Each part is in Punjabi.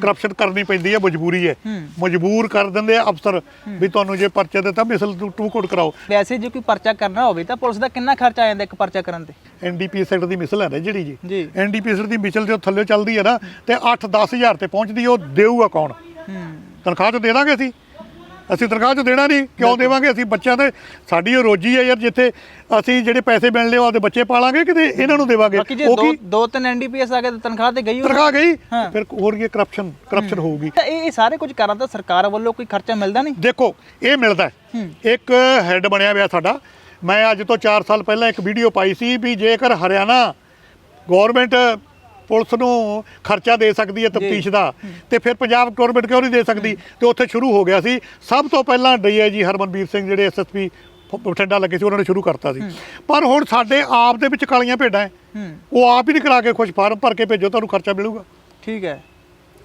ਕਰਪਸ਼ਨ ਕਰਨੀ ਪੈਂਦੀ ਹੈ ਮਜਬੂਰੀ ਹੈ। ਮਜਬੂਰ ਕਰ ਦਿੰਦੇ ਆ ਅਫਸਰ ਵੀ ਤੁਹਾਨੂੰ ਜੇ ਪਰਚਾ ਦਿੱਤਾ ਮਿਸਲ ਟੂ ਟੂ ਕੋਡ ਕਰਾਓ। ਵੈਸੇ ਜੇ ਕੋਈ ਪਰਚਾ ਕਰਨਾ ਹੋਵੇ ਤਾਂ ਪੁਲਿਸ ਦਾ ਕਿੰਨਾ ਖਰਚਾ ਆ ਜਾਂਦਾ ਇੱਕ ਪਰਚਾ ਕਰਨ ਤੇ? ਐਨਡੀਪੀਐਸ ਐਕਟ ਦੀ ਮਿਸਲ ਹੈ ਨਾ ਜਿਹੜੀ ਜੀ? ਜੀ। ਐਨਡੀਪੀਐਸ ਦੀ ਮਿਸਲ ਜੋ ਥੱਲੇ ਚੱਲਦੀ ਹੈ ਨਾ ਤੇ 8-10 ਹਜ਼ਾਰ ਤੇ ਪਹੁੰਚਦੀ ਉਹ ਦੇਊਗਾ ਕੌਣ ਤਨਖਾਹ ਚ ਦੇ ਦਾਂਗੇ ਅਸੀਂ। ਅਸੀਂ ਤਨਖਾਹ ਚ ਦੇਣਾ ਨਹੀਂ ਕਿਉਂ ਦੇਵਾਂਗੇ? ਅਸੀਂ ਬੱਚਿਆਂ ਤੇ ਸਾਡੀ ਉਹ ਰੋਜੀ ਹੈ ਯਾਰ ਜਿੱਥੇ ਅਸੀਂ ਜਿਹੜੇ ਪੈਸੇ ਮਿਲਣੇ ਉਹ ਆਪਦੇ ਬੱਚੇ ਪਾਲਾਂਗੇ ਕਿਤੇ ਇਹਨਾਂ ਨੂੰ ਦੇਵਾਂਗੇ? ਬਾਕੀ ਜੇ ਉਹ ਦੋ ਕੀ? ਦੋ ਤਿੰਨ ਐਨਡੀਪੀਐਸ ਆ ਗਏ ਤਾਂ ਤਨਖਾਹ ਤੇ ਗਈ ਹੋਊ। ਤਨਖਾਹ ਗਈ? ਹਾਂ। ਫਿਰ ਹੋਰ ਕੀ ਕਰਪਸ਼ਨ ਕਰਪਸ਼ਨ ਹੋਊਗੀ। ਤਾਂ ਇਹ ਇਹ ਸਾਰੇ ਕੁਝ ਕਰਾਂ ਤਾਂ ਸਰਕਾਰ ਵੱਲੋਂ ਕੋਈ ਖਰਚਾ ਮਿਲਦਾ ਨਹੀਂ? ਦੇਖੋ ਇਹ ਮਿਲਦਾ। ਹੂੰ। ਇੱਕ ਹੈੱਡ ਬਣਿਆ ਹੋਇਆ ਸਾਡਾ। ਮੈਂ ਅੱਜ ਤੋਂ 4 ਸਾਲ ਪਹਿਲਾਂ ਇੱਕ ਵੀਡੀਓ ਪਾਈ ਸੀ ਵੀ ਜੇਕਰ ਹਰਿਆਣਾ ਗਵਰਨਮੈਂਟ ਪੁਲਿਸ ਨੂੰ ਖਰਚਾ ਦੇ ਸਕਦੀ ਹੈ ਤਫਤੀਸ਼ ਦਾ। ਤੇ ਫਿਰ ਪੰਜਾਬ ਗਵਰਨਮੈਂਟ ਕਿਉਂ ਨਹੀਂ ਦੇ ਸਕਦੀ? ਤੇ ਉੱਥੇ ਸ਼ੁਰੂ ਹੋ ਗਿਆ ਸੀ। ਸਭ ਤੋਂ ਪਹਿਲਾਂ ਡੀਆਈਜੀ ਹਰਮਨਵੀਰ ਸਿੰਘ ਜਿਹੜੇ ਐਸਐਸਪੀ ਬਠਿੰਡਾ ਲੱਗੇ ਸੀ ਉਹਨਾਂ ਨੇ ਸ਼ੁਰੂ ਕਰਤਾ ਸੀ। ਪਰ ਹੁਣ ਸਾਡੇ ਆਪ ਦੇ ਵਿੱਚ ਕਾਲੀਆਂ ਭੇਡਾਂ ਹੈ ਹੂੰ। ਉਹ ਆਪ ਹੀ ਨਹੀਂ ਕਰਾ ਕੇ ਖੁਸ਼। ਫਾਰਮ ਭਰ ਕੇ ਭੇਜੋ ਤੁਹਾਨੂੰ ਖਰਚਾ ਮਿਲੂਗਾ। ਠੀਕ ਹੈ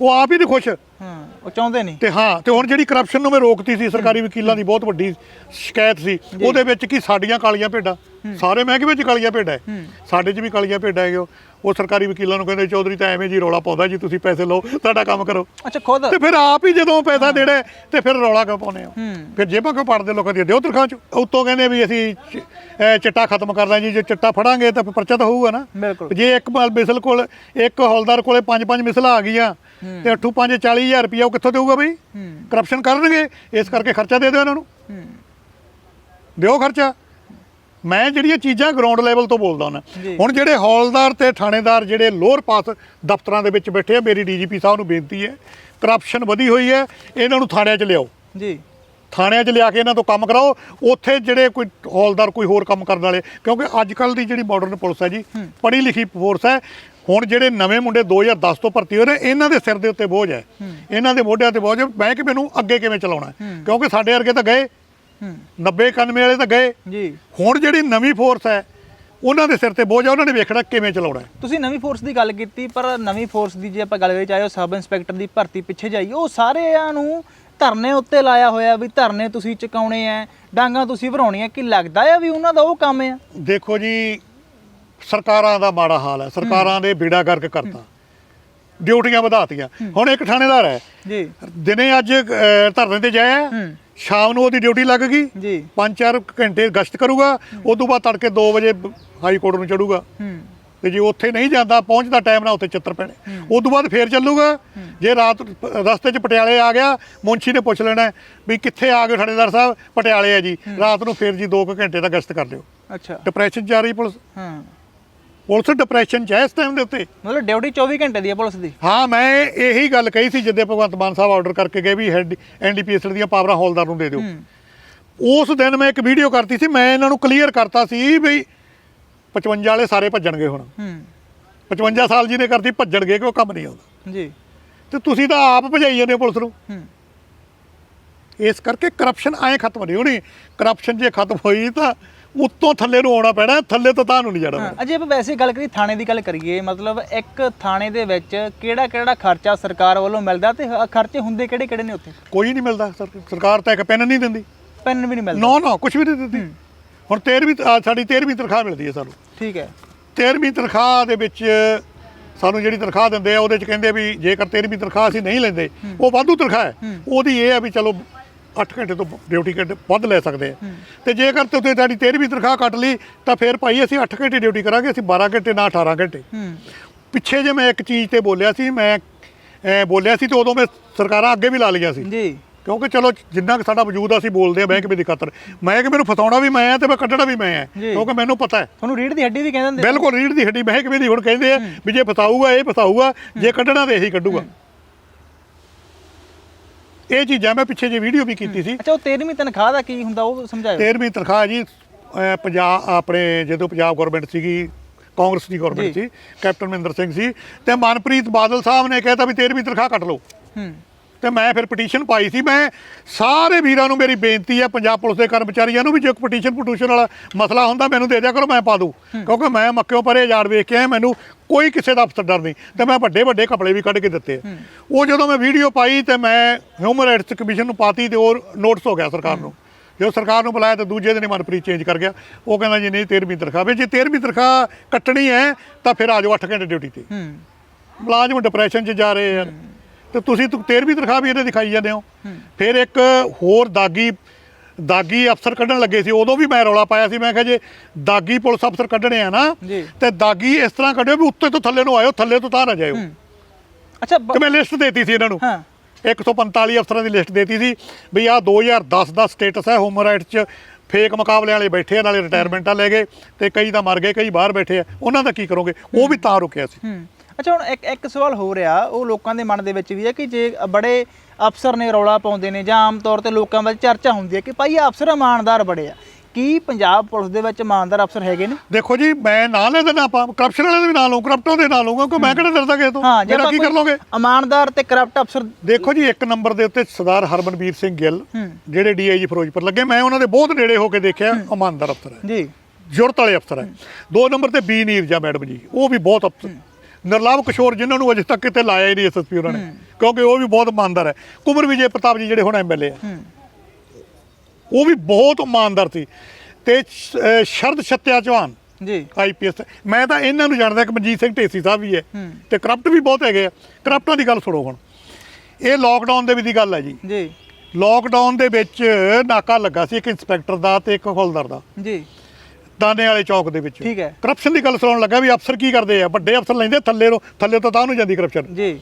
ਉਹ ਆਪ ਹੀ ਨਹੀਂ ਖੁਸ਼। ਹਾਂ ਉਹ ਚਾਹੁੰਦੇ ਨਹੀਂ। ਤੇ ਹਾਂ ਤੇ ਹੁਣ ਜਿਹੜੀ ਕਰਪਸ਼ਨ ਨੂੰ ਮੈਂ ਰੋਕਤੀ ਸੀ ਸਰਕਾਰੀ ਵਕੀਲਾਂ ਦੀ ਬਹੁਤ ਵੱਡੀ ਸ਼ਿਕਾਇਤ ਸੀ। ਉਹਦੇ ਵਿੱਚ ਕੀ ਸਾਡੀਆਂ ਕਾਲੀਆਂ ਭੇਡਾਂ? ਸਾਰੇ ਮਹਿਕਮੇ ਵਿੱਚ ਕਾਲੀਆਂ ਭੇਡਾਂ ਹੈ। ਸਾਡੇ 'ਚ ਵੀ ਕਾਲੀਆਂ ਭੇਡਾਂ ਹੈਗੇ ਉਹ। ਉਹ ਸਰਕਾਰੀ ਵਕੀਲਾਂ ਨੂੰ ਕਹਿੰਦੇ ਚੌਧਰੀ ਤਾਂ ਐਵੇਂ ਜੀ ਰੌਲਾ ਪਾਉਂਦਾ ਜੀ ਤੁਸੀਂ ਪੈਸੇ ਲਓ ਤੁਹਾਡਾ ਕੰਮ ਕਰੋ। ਅੱਛਾ ਖੁਦ? ਤੇ ਫਿਰ ਆਪ ਹੀ ਜਦੋਂ ਪੈਸਾ ਦੇਣਾ ਤੇ ਫਿਰ ਰੌਲਾ ਕਿਉਂ ਪਾਉਂਦੇ ਹੋ? ਫਿਰ ਜੇਬਾਂ ਕਿਉਂ ਪੜਦੇ ਲੋਕਾਂ ਦੀਆਂ? ਦਿਓ ਤਨਖਾਹ ਚ। ਉੱਤੋਂ ਕਹਿੰਦੇ ਵੀ ਅਸੀਂ ਚਿੱਟਾ ਖਤਮ ਕਰਦਾ ਜੀ ਜੇ ਚਿੱਟਾ ਫੜਾਂਗੇ ਤਾਂ ਪਰਚਾ ਤਾਂ ਹੋਊਗਾ ਨਾ। ਜੇ ਇੱਕ ਮਿਸਲ ਕੋਲ ਇੱਕ ਹੌਲਦਾਰ ਕੋਲੇ ਪੰਜ ਪੰਜ ਮਿਸਲਾਂ ਆ ਗਈਆਂ ਤੇ ਅੱਠੂ ਪੰਜ 40000 ਰੁਪਇਆ ਉਹ ਕਿੱਥੋਂ ਦੇਊਗਾ ਬਈ? ਕਰਪਸ਼ਨ ਕਰਨਗੇ ਇਸ ਕਰਕੇ ਖਰਚਾ ਦੇ ਦਿਓ ਇਹਨਾਂ ਨੂੰ। ਦਿਓ ਖਰਚਾ। ਮੈਂ ਜਿਹੜੀਆਂ ਚੀਜ਼ਾਂ ਗਰਾਊਂਡ ਲੈਵਲ ਤੋਂ ਬੋਲਦਾ ਹਾਂ। ਹੁਣ ਜਿਹੜੇ ਹੌਲਦਾਰ ਤੇ ਥਾਣੇਦਾਰ ਜਿਹੜੇ ਲੋਅਰ ਪਾਸ ਦਫ਼ਤਰਾਂ ਦੇ ਵਿੱਚ ਬੈਠੇ ਆ ਮੇਰੀ ਡੀਜੀਪੀ ਸਾਹਿਬ ਨੂੰ ਬੇਨਤੀ ਹੈ ਕਰਪਸ਼ਨ ਵਧੀ ਹੋਈ ਹੈ ਇਹਨਾਂ ਨੂੰ ਥਾਣਿਆਂ 'ਚ ਲਿਆਓ। ਜੀ। ਥਾਣਿਆਂ 'ਚ ਲਿਆ ਕੇ ਇਹਨਾਂ ਤੋਂ ਕੰਮ ਕਰਾਓ। ਉੱਥੇ ਜਿਹੜੇ ਕੋਈ ਹੌਲਦਾਰ ਕੋਈ ਹੋਰ ਕੰਮ ਕਰਨ ਵਾਲੇ ਕਿਉਂਕਿ ਅੱਜ ਕੱਲ ਦੀ ਜਿਹੜੀ ਮਾਡਰਨ ਪੁਲਿਸ ਹੈ ਜੀ ਪੜ੍ਹੀ ਲਿਖੀ ਫੋਰਸ ਹੈ। ਹੁਣ ਜਿਹੜੇ ਨਵੇਂ ਮੁੰਡੇ 2010 ਤੋਂ ਭਰਤੀ ਹੋਏ ਨੇ ਇਹਨਾਂ ਦੇ ਸਿਰ ਦੇ ਉੱਤੇ ਬੋਝ ਹੈ। ਇਹਨਾਂ ਦੇ ਮੋਢਿਆਂ ਤੇ ਬੋਝ ਹੈ। ਮੈਂ ਕਿ ਮੈਨੂੰ ਅੱਗੇ ਕਿਵੇਂ ਚਲਾਉਣਾ। ਕਿਉਂਕਿ ਸਾਡੇ ਵਰਗੇ ਤਾਂ ਗਏ। 90 91 ਵਾਲੇ ਤਾਂ ਗਏ। ਜੀ। ਹੁਣ ਜਿਹੜੀ ਨਵੀਂ ਫੋਰਸ ਹੈ ਉਹਨਾਂ ਦੇ ਸਿਰ ਤੇ ਬੋਝ ਹੈ ਉਹਨਾਂ ਨੇ ਵੇਖਣਾ ਕਿਵੇਂ ਚਲਾਉਣਾ। ਤੁਸੀਂ ਨਵੀਂ ਫੋਰਸ ਦੀ ਗੱਲ ਕੀਤੀ ਪਰ ਨਵੀਂ ਫੋਰਸ ਦੀ ਜੇ ਆਪਾਂ ਗੱਲ ਕਰੀਏ ਚਾਹੇ ਉਹ ਸਬ ਇੰਸਪੈਕਟਰ ਦੀ ਭਰਤੀ ਪਿੱਛੇ ਜਾਈਏ ਉਹ ਸਾਰਿਆਂ ਨੂੰ ਧਰਨੇ ਉੱਤੇ ਲਾਇਆ ਹੋਇਆ ਵੀ ਧਰਨੇ ਤੁਸੀਂ ਚੁਕਾਉਣੇ ਆ ਡਾਂਗਾ ਤੁਸੀਂ ਭਰਾਉਣੀਆਂ ਕੀ ਲੱਗਦਾ ਆ ਵੀ ਉਹਨਾਂ ਦਾ ਉਹ ਕੰਮ ਆ? ਦੇਖੋ ਜੀ ਸਰਕਾਰਾਂ ਦਾ ਮਾੜਾ ਹਾਲ ਹੈ ਸਰਕਾਰਾਂ ਦੇ ਬੇੜਾ ਗਰਕ ਕਰਤਾ। ਡਿਊਟੀਆਂ ਵਧਾਤੀਆਂ। ਹੁਣ ਇੱਕ ਥਾਣੇਦਾਰ ਹੈ। ਜੀ। ਦਿਨੇ ਅੱਜ ਅਹ, ਧਰਨੇ ਤੇ ਜਾਇਆ। ਸ਼ਾਮ ਨੂੰ ਉਹਦੀ ਡਿਊਟੀ ਲੱਗ ਗਈ। ਜੀ। 5-4 ਘੰਟੇ ਗਸ਼ਤ ਕਰੂਗਾ। ਉਸ ਤੋਂ ਬਾਅਦ ਤੜਕੇ 2 ਵਜੇ ਹਾਈ ਕੋਰਟ ਨੂੰ ਚੜੂਗਾ। ਹੂੰ। ਤੇ ਜੇ ਉੱਥੇ ਨਹੀਂ ਜਾਂਦਾ ਪਹੁੰਚਦਾ ਟਾਈਮ ਨਾਲ ਉੱਥੇ ਚਿੱਤਰ ਪੈਣੇ। ਉਸ ਤੋਂ ਬਾਅਦ ਫੇਰ ਚੱਲੂਗਾ। ਜੇ ਰਾਤ ਰਸਤੇ 'ਚ ਪਟਿਆਲੇ ਆ ਗਿਆ ਮੁੰਸ਼ੀ ਨੇ ਪੁੱਛ ਲੈਣਾ ਵੀ ਕਿੱਥੇ ਆ ਗਏ ਥਾਣੇਦਾਰ ਸਾਹਿਬ? ਪਟਿਆਲੇ ਆ ਜੀ। ਰਾਤ ਨੂੰ ਫੇਰ ਜੀ 2 ਘੰਟੇ ਦਾ ਗਸ਼ਤ ਕਰ ਲਿਓ। ਅੱਛਾ। ਡਿਪਰੈਸ਼ਨ 'ਚ ਜਾ ਰਹੀ ਪੁਲਿਸ। ਹਾਂ। ਪੁਲਿਸ ਡਿਪਰੈਸ਼ਨ 'ਚ ਹੈ ਇਸ ਟਾਈਮ ਦੇ ਉੱਤੇ। ਮਤਲਬ ਡਿਊਟੀ 24 ਘੰਟੇ ਦੀ ਹੈ ਪੁਲਿਸ ਦੀ? ਹਾਂ ਮੈਂ ਇਹੀ ਗੱਲ ਕਹੀ ਸੀ ਜਿੱਦੇ ਭਗਵੰਤ ਮਾਨ ਸਾਹਿਬ ਆਰਡਰ ਕਰਕੇ ਗਏ ਵੀ ਹੈਡ ਐਨਡੀਪੀਐਸ ਦੀਆਂ ਪਾਵਰਾਂ ਹੌਲਦਾਰ ਨੂੰ ਦੇ ਦਿਓ। ਉਸ ਦਿਨ ਮੈਂ ਇੱਕ ਵੀਡੀਓ ਕਰਤੀ ਸੀ ਮੈਂ ਇਹਨਾਂ ਨੂੰ ਕਲੀਅਰ ਕਰਤਾ ਸੀ ਵੀ 55 ਵਾਲੇ ਸਾਰੇ ਭੱਜਣਗੇ ਹੁਣ। ਹੂੰ। 55 ਸਾਲ ਜੀ ਨੇ ਕਰਤੀ ਭੱਜਣਗੇ ਕਿ ਉਹ ਕੰਮ ਨਹੀਂ ਆਉਂਦਾ। ਜੀ। ਤੇ ਤੁਸੀਂ ਤਾਂ ਆਪ ਭਜਾਈ ਜਾਂਦੇ ਹੋ ਪੁਲਿਸ ਨੂੰ। ਹੂੰ। ਇਸ ਕਰਕੇ ਕਰਪਸ਼ਨ ਐ ਖਤਮ ਨਹੀਂ ਹੋਣੀ। ਕਰਪਸ਼ਨ ਜੇ ਖਤਮ ਹੋਈ ਤਾਂ ਉੱਤੋਂ ਥੱਲੇ ਨੂੰ ਆਉਣਾ ਪੈਣਾ ਥੱਲੇ ਤੋਂ ਤਾਂ ਨੂੰ ਨਹੀਂ ਜਾਣਾ ਅਜੇ ਆਪਾਂ ਵੈਸੇ ਗੱਲ ਕਰੀ ਥਾਣੇ ਦੀ ਗੱਲ ਕਰੀਏ ਮਤਲਬ ਇੱਕ ਥਾਣੇ ਦੇ ਵਿੱਚ ਕਿਹੜਾ ਕਿਹੜਾ ਖਰਚਾ ਸਰਕਾਰ ਵੱਲੋਂ ਮਿਲਦਾ ਤੇ ਹ- ਖਰਚੇ ਹੁੰਦੇ ਕਿਹੜੇ ਕਿਹੜੇ ਨੇ ਉੱਥੇ? ਕੋਈ ਨਹੀਂ ਮਿਲਦਾ ਸਰ- ਸਰਕਾਰ ਤਾਂ ਇੱਕ ਪੈਨ ਨਹੀਂ ਦਿੰਦੀ। ਪੈਨ ਵੀ ਨਹੀਂ ਮਿਲਦਾ। ਨੋ ਨੋ ਕੁਝ ਵੀ ਨਹੀਂ ਦਿੰਦੀ। ਹੁਣ 13ਵੀਂ ਅਹ ਸਾਡੀ 13ਵੀਂ ਤਨਖਾਹ ਮਿਲਦੀ ਹੈ ਸਾਨੂੰ। ਠੀਕ ਹੈ। 13ਵੀਂ ਤਨਖਾਹ ਦੇ ਵਿੱਚ ਸਾਨੂੰ ਜਿਹੜੀ ਤਨਖਾਹ ਦਿੰਦੇ ਆ ਉਹਦੇ ਚ ਕਹਿੰਦੇ ਵੀ ਜੇਕਰ 13ਵੀਂ ਤਨਖਾਹ ਅਸੀਂ ਨਹੀਂ ਲੈਂਦੇ ਉਹ ਵਾਧੂ ਤਨਖਾਹ ਹੈ। ਉਹਦੀ ਇਹ ਆ ਵੀ ਚਲੋ 8 ਘੰਟੇ ਤੋਂ ਡਿਊਟੀ ਘੰਟੇ ਵੱਧ ਲੈ ਸਕਦੇ ਆ ਤੇ ਜੇਕਰ ਤੁਸੀਂ ਤੁਹਾਡੀ 13ਵੀਂ ਤਨਖਾਹ ਕੱਟ ਲਈ ਤਾਂ ਫਿਰ ਭਾਈ ਅਸੀਂ 8 ਘੰਟੇ ਡਿਊਟੀ ਕਰਾਂਗੇ ਅਸੀਂ 12 ਘੰਟੇ ਨਾ 18 ਘੰਟੇ। ਪਿੱਛੇ ਜੇ ਮੈਂ ਇੱਕ ਚੀਜ਼ ਤੇ ਬੋਲਿਆ ਸੀ ਮੈਂ ਬੋਲਿਆ ਸੀ ਤੇ ਉਦੋਂ ਮੈਂ ਸਰਕਾਰਾਂ ਅੱਗੇ ਵੀ ਲਾ ਲਈਆਂ ਸੀ। ਜੀ। ਕਿਉਂਕਿ ਚਲੋ ਜਿੰਨਾ ਕੁ ਸਾਡਾ ਵਜੂਦ ਆ ਅਸੀਂ ਬੋਲਦੇ ਆ ਮਹਿਕਮੇ ਦੀ ਖਾਤਰ ਮੈਂ ਕਿ ਮੈਨੂੰ ਫਸਾਉਣਾ ਵੀ ਮੈਂ ਆ ਤੇ ਮੈਂ ਕੱਢਣਾ ਵੀ ਮੈਂ ਆ। ਕਿਉਂਕਿ ਮੈਨੂੰ ਪਤਾ ਹੈ। ਤੁਹਾਨੂੰ ਰੀੜ ਦੀ ਹੱਡੀ ਵੀ ਕਹਿੰਦੇ ਹੁੰਦੇ ਬਿਲਕੁਲ ਰੀੜ ਦੀ ਹੱਡੀ ਮਹਿਕਮੇ ਦੀ ਹੁਣ ਕਹਿੰਦੇ ਆ ਵੀ ਜੇ ਫਸਾਊਗਾ ਇਹ ਫਸਾਊਗਾ ਜੇ ਕੱਢਣਾ ਤੇ ਇਹੀ ਕੱਢੂਗਾ। ਇਹ ਚੀਜ਼ਾਂ ਮੈਂ ਪਿੱਛੇ ਜੇ ਵੀਡੀਓ ਵੀ ਕੀਤੀ ਸੀ। ਅੱਛਾ ਉਹ 13ਵੀਂ ਤਨਖਾਹ ਦਾ ਕੀ ਹੁੰਦਾ ਉਹ ਸਮਝਾਇਓ। 13ਵੀਂ ਤਨਖਾਹ ਜੀ ਅਹ ਪੰਜਾਬ ਆਪਣੇ ਜਦੋਂ ਪੰਜਾਬ ਗਵਰਨਮੈਂਟ ਸੀਗੀ ਕਾਂਗਰਸ ਦੀ ਗਵਰਨਮੈਂਟ ਜੀ। ਸੀ ਕੈਪਟਨ ਮਹਿੰਦਰ ਸਿੰਘ ਸੀ ਤੇ ਮਨਪ੍ਰੀਤ ਬਾਦਲ ਸਾਹਿਬ ਨੇ ਕਹਿਤਾ ਵੀ 13ਵੀਂ ਤਨਖਾਹ ਕੱਟ ਲਓ। ਹੂੰ। ਤੇ ਮੈਂ ਫਿਰ ਪਟੀਸ਼ਨ ਪਾਈ ਸੀ। ਮੈਂ ਸਾਰੇ ਵੀਰਾਂ ਨੂੰ ਮੇਰੀ ਬੇਨਤੀ ਹੈ ਪੰਜਾਬ ਪੁਲਿਸ ਦੇ ਕਰਮਚਾਰੀਆਂ ਨੂੰ ਵੀ ਜੇ ਕੋਈ ਪਟੀਸ਼ਨ ਪਟੂਸ਼ਨ ਵਾਲਾ ਮਸਲਾ ਹੁੰਦਾ ਮੈਨੂੰ ਦੇ ਦਿਆ ਕਰੋ ਮੈਂ ਪਾ ਦੂੰ। ਕਿਉਂਕਿ ਮੈਂ ਮੱਕਿਓ ਪਰੇ ਜਾੜ ਵੇਖ ਕੇ ਆਇਆ ਮੈਨੂੰ ਕੋਈ ਕਿਸੇ ਦਾ ਅਫਸਰ ਡਰ ਨਹੀਂ। ਤੇ ਮੈਂ ਵੱਡੇ ਵੱਡੇ ਕਪੜੇ ਵੀ ਕੱਢ ਕੇ ਦਿੱਤੇ। ਆ। ਉਹ ਜਦੋਂ ਮੈਂ ਵੀਡੀਓ ਪਾਈ ਤੇ ਮੈਂ ਹਿਊਮਨ ਰਾਈਟਸ ਕਮਿਸ਼ਨ ਨੂੰ ਪਾਤੀ ਤੇ ਉਹ ਨੋਟਿਸ ਹੋ ਗਿਆ ਸਰਕਾਰ ਨੂੰ। ਜਦੋਂ ਸਰਕਾਰ ਨੂੰ ਬੁਲਾਇਆ ਤਾਂ ਦੂਜੇ ਦਿਨ ਮਨਪ੍ਰੀਤ ਚੇਂਜ ਕਰ ਗਿਆ। ਉਹ ਕਹਿੰਦਾ ਜੀ ਨਹੀਂ 13ਵੀਂ ਤਨਖਾਹ। ਵੀ ਜੇ 13ਵੀਂ ਤਨਖਾਹ ਕੱਟਣੀ ਹੈ ਤਾਂ ਫਿਰ ਆ ਜਾਓ 8 ਘੰਟੇ ਡਿਊਟੀ ਤੇ। ਹੂੰ। ਮੁਲਾਜ਼ਮ ਡਿਪਰੈਸ਼ਨ 'ਚ ਜਾ ਰਹੇ ਯਾਰ ਤੇ ਤੁਸੀਂ ਤੁ- 13ਵੀਂ ਤਨਖਾਹ ਵੀ ਇਹਨੇ ਦਿਖਾਈ ਜਾਂਦੇ ਹੋ। ਫਿਰ ਇੱਕ ਹੋਰ ਦਾਗੀ ਦਾਗੀ ਅਫਸਰ ਕੱਢਣ ਲੱਗੇ ਸੀ ਉਦੋਂ ਵੀ ਮੈਂ ਰੌਲਾ ਪਾਇਆ ਸੀ ਮੈਂ ਕਿਹਾ ਜੇ ਦਾਗੀ ਪੁਲਿਸ ਅਫਸਰ ਕੱਢਣੇ ਆ ਨਾ। ਤੇ ਦਾਗੀ ਇਸ ਤਰ੍ਹਾਂ ਕੱਢਿਓ ਵੀ ਉੱਤੇ ਤੋਂ ਥੱਲੇ ਨੂੰ ਆਇਓ ਥੱਲੇ ਤੋਂ ਤਾਂ ਨਾ ਜਾਇਓ। ਅੱਛਾ ਤੇ ਮੈਂ ਲਿਸਟ ਦੇਤੀ ਸੀ ਇਹਨਾਂ ਨੂੰ। ਹਾਂ। 145 ਅਫਸਰਾਂ ਦੀ ਲਿਸਟ ਦੇਤੀ ਸੀ ਵੀ ਆਹ 2010 ਦਾ ਸਟੇਟਸ ਹੈ ਹਿਊਮਨ ਰਾਈਟਸ 'ਚ ਫੇਕ ਮੁਕਾਬਲਿਆਂ ਵਾਲੇ ਬੈਠੇ ਆ ਨਾਲੇ ਰਿਟਾਇਰਮੈਂਟਾਂ ਲੈ ਗਏ ਤੇ ਕਈ ਤਾਂ ਮਰ ਗਏ ਕਈ ਬਾਹਰ ਬੈਠੇ ਆ ਉਹਨਾਂ ਦਾ ਕੀ ਕਰੋਗੇ? ਉਹ ਵੀ ਤਾਂ ਰੁਕਿਆ ਸੀ। ਅੱਛਾ ਹੁਣ ਇੱਕ ਇੱਕ ਸਵਾਲ ਹੋ ਰਿਹਾ ਉਹ ਲੋਕਾਂ ਦੇ ਮਨ ਦੇ ਵਿੱਚ ਵੀ ਹੈ ਕਿ ਜੇ ਬੜੇ ਅਫਸਰ ਨੇ ਰੌਲਾ ਪਾਉਂਦੇ ਨੇ ਜਾਂ ਆਮ ਤੌਰ ਤੇ ਲੋਕਾਂ ਵਿੱਚ ਚਰਚਾ ਹੁੰਦੀ ਹੈ ਕਿ ਭਾਈ ਇਹ ਅਫਸਰ ਇਮਾਨਦਾਰ ਬੜੇ ਆ ਕੀ ਪੰਜਾਬ ਪੁਲਿਸ ਦੇ ਵਿੱਚ ਇਮਾਨਦਾਰ ਅਫਸਰ ਹੈਗੇ ਨੇ? ਦੇਖੋ ਜੀ ਮੈਂ ਨਾਂ ਲੈ ਦੇਣਾ ਆਪਾਂ ਕਰਪਸ਼ਨ ਵਾਲੇ ਦੇ ਵੀ ਨਾਂ ਲਊਂ ਕਰਪਟਾਂ ਦੇ ਨਾਂ ਲਊਂਗਾ ਕਿ ਮੈਂ ਕਿਹੜਾ ਡਰਦਾ ਕਿਸੇ ਤੋਂ? ਮੇਰਾ ਕੀ ਕਰ ਲੋਗੇ ਇਮਾਨਦਾਰ ਤੇ ਕਰਪਟ ਅਫਸਰ ਦੇਖੋ ਜੀ ਇੱਕ ਨੰਬਰ ਦੇ ਉੱਤੇ ਸਰਦਾਰ ਹਰਮਨਵੀਰ ਸਿੰਘ ਗਿੱਲ। ਜਿਹੜੇ ਡੀਆਈਜੀ ਫਿਰੋਜ਼ਪੁਰ ਲੱਗੇ ਮੈਂ ਉਹਨਾਂ ਦੇ ਬਹੁਤ ਨੇੜੇ ਹੋ ਕੇ ਦੇਖਿਆ ਇਮਾਨਦਾਰ ਅਫਸਰ ਹੈ। ਜੀ। ਜੁਰਤ ਵਾਲੇ ਅਫਸਰ ਹੈ। ਦੋ ਨੰਬਰ ਤੇ ਬੀ ਨੀਰਜਾ ਮੈਡਮ ਜੀ ਉਹ ਵੀ ਬਹੁਤ ਅਫਸਰ ਨਿਰਲਾਭ ਕਿਸ਼ੋਰ ਜਿਨ੍ਹਾਂ ਨੂੰ ਅਜੇ ਤੱਕ ਕਿਤੇ ਲਾਇਆ ਹੀ ਨਹੀਂ ਐਸਐਸਪੀ ਉਹਨਾਂ ਨੇ। ਕਿਉਂਕਿ ਉਹ ਵੀ ਬਹੁਤ ਇਮਾਨਦਾਰ ਹੈ। ਕੁਮਰ ਵਿਜੇ ਪ੍ਰਤਾਪ ਜੀ ਜਿਹੜੇ ਹੁਣ ਐਮਐਲਏ ਆ। ਉਹ ਵੀ ਬਹੁਤ ਇਮਾਨਦਾਰ ਸੀ। ਤੇ ਸ਼ਰਦ ਛੱਤਿਆ ਚੌਹਾਨ ਜੀ। ਆਈਪੀਐਸ ਮੈਂ ਤਾਂ ਇਹਨਾਂ ਨੂੰ ਜਾਣਦਾ ਕਿ ਮਨਜੀਤ ਸਿੰਘ ਢੇਸੀ ਸਾਹਿਬ ਵੀ ਹੈ। ਹੂੰ। ਤੇ ਕਰਪਟ ਵੀ ਬਹੁਤ ਹੈਗੇ ਆ। ਕਰਪਟਾਂ ਦੀ ਗੱਲ ਸੁਣੋ ਹੁਣ। ਇਹ ਲੋਕਡਾਊਨ ਦੇ ਵੀ ਦੀ ਗੱਲ ਹੈ ਜੀ। ਜੀ। ਲੋਕਡਾਊਨ ਦੇ ਵਿੱਚ ਨਾਕਾ ਲੱਗਾ ਸੀ ਇੱਕ ਇੰਸਪੈਕਟਰ ਦਾ ਤੇ ਇੱਕ ਹੌਲਦਾਰ ਦਾ। ਜੀ। ਦਾਨੇ ਵਾਲੇ ਚੌਕ ਦੇ ਵਿੱਚ। ਠੀਕ ਹੈ। ਕਰਪਸ਼ਨ ਦੀ ਗੱਲ ਸੁਣਾਉਣ ਲੱਗਾ ਵੀ ਅਫਸਰ ਕੀ ਕਰਦੇ ਆ? ਵੱਡੇ ਅਫਸਰ ਲੈਂਦੇ ਥੱਲੇ ਨੂੰ ਥੱਲੇ ਤੋਂ ਤਾਂ ਨੂੰ ਜਾਂਦੀ ਕਰਪਸ਼ਨ ਜੀ।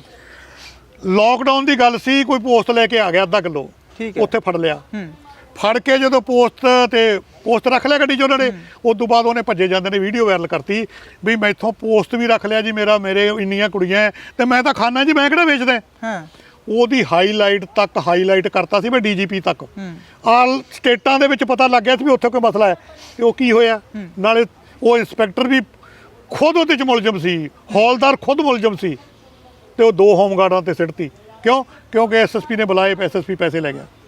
ਲੋਕਡਾਊਨ ਦੀ ਗੱਲ ਸੀ ਕੋਈ ਪੋਸਟ ਲੈ ਕੇ ਆ ਗਿਆ ਅੱਧਾ ਕਿਲੋ। ਠੀਕ ਹੈ। ਉੱਥੇ ਫੜ ਲਿਆ। ਹੂੰ। ਫੜ ਕੇ ਜਦੋਂ ਪੋਸਟ ਤੇ ਪੋਸਟ ਰੱਖ ਲਿਆ ਗੱਡੀ 'ਚ ਉਹਨਾਂ ਨੇ ਉਸ ਤੋਂ ਬਾਅਦ ਉਹਨੇ ਭੱਜੇ ਜਾਂਦੇ ਨੇ ਵੀਡੀਓ ਵਾਇਰਲ ਕਰਤੀ ਵੀ ਮੈਥੋਂ ਪੋਸਟ ਵੀ ਰੱਖ ਲਿਆ ਜੀ ਮੇਰਾ ਮੇਰੇ ਇੰਨੀਆਂ ਕੁੜੀਆਂ ਹੈ ਤੇ ਮੈਂ ਤਾਂ ਖਾਣਾ ਜੀ ਮੈਂ ਕਿਹੜਾ ਵੇਚਦਾ ਹਾਂ। ਉਹਦੀ ਹਾਈਲਾਈਟ ਤੱਕ ਹਾਈਲਾਈਟ ਕਰਤਾ ਸੀ ਮੈਂ ਡੀਜੀਪੀ ਤੱਕ। ਆਲ ਸਟੇਟਾਂ ਦੇ ਵਿੱਚ ਪਤਾ ਲੱਗ ਗਿਆ ਸੀ ਵੀ ਉੱਥੇ ਕੋਈ ਮਸਲਾ ਹੈ ਤੇ ਉਹ ਕੀ ਹੋਇਆ? ਨਾਲੇ ਉਹ ਇੰਸਪੈਕਟਰ ਵੀ ਖੁਦ ਉਹਦੇ ਚ ਮੁਲਜ਼ਮ ਸੀ ਹੌਲਦਾਰ ਖੁਦ ਮੁਲਜ਼ਮ ਸੀ ਤੇ ਉਹ ਦੋ ਹੋਮਗਾਰਡਾਂ ਤੇ ਸਿੱਟਤੀ। ਕਿਉਂ? ਕਿਉਂਕਿ ਐਸਐਸਪੀ ਨੇ ਬੁਲਾਏ ਐਸਐਸਪੀ ਪੈਸੇ ਲੈ ਗਿਆ।